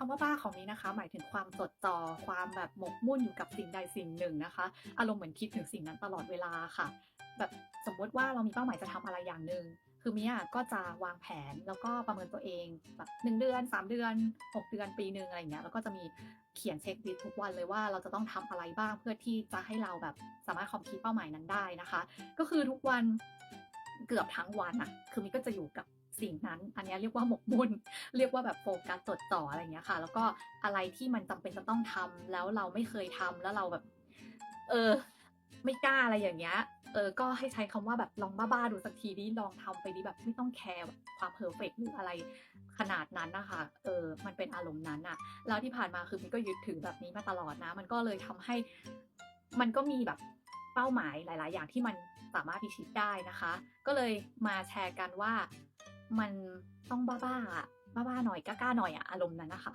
คำว่าบ้าของนี้นะคะ หมายถึงความจดจ่อความแบบหมกมุ่นอยู่กับสิ่งใดสิ่งหนึ่งนะคะ อารมณ์เหมือนคิดถึงสิ่งนั้นตลอดเวลาค่ะ แบบสมมติว่าเรามีเป้าหมายจะทำอะไรอย่างหนึ่งคือมิยก็จะวางแผนแล้วก็ประเมินตัวเองแบบหนึ่งเดือนสามเดือนหกเดือนปีหนึ่งอะไรอย่างเงี้ยแล้วก็จะมีเขียนเช็คลิสต์ทุกวันเลยว่าเราจะต้องทำอะไรบ้างเพื่อที่จะให้เราแบบสามารถคอมพลีทเป้าหมายนั้นได้นะคะ ก็คือทุกวันเกือบทั้งวันอะคือมิก็จะอยู่กับ สิ่งนั้น อันนี้เรียกว่าหมกมุ่น เรียกว่าแบบโฟกัสจดจ่ออะไรอย่างเงี้ยค่ะ แล้วก็อะไรที่มันจำเป็นจะต้องทำแล้วเราไม่เคยทำแล้วเราแบบ เออ ไม่กล้าอะไรอย่างเงี้ย เออ ก็ให้ใช้คำว่าแบบลองบ้าๆดูสักทีดิลองทำไปดิแบบไม่ต้องแคร์ความเพอร์เฟกหรืออะไรขนาดนั้นนะคะ เออ มันเป็นอารมณ์นั้นอะแล้วที่ผ่านมาคือมิก็ยึดถือแบบนี้มาตลอดนะ มันก็เลยทำให้ มันก็มีแบบเป้าหมายหลาย ๆ อย่างที่มันสามารถพิชิตได้นะคะ ก็เลยมาแชร์กันว่า มันต้องบ้าๆอะบ้าๆหน่อยกล้าๆหน่อยอะอารมณ์นั้นนะคะ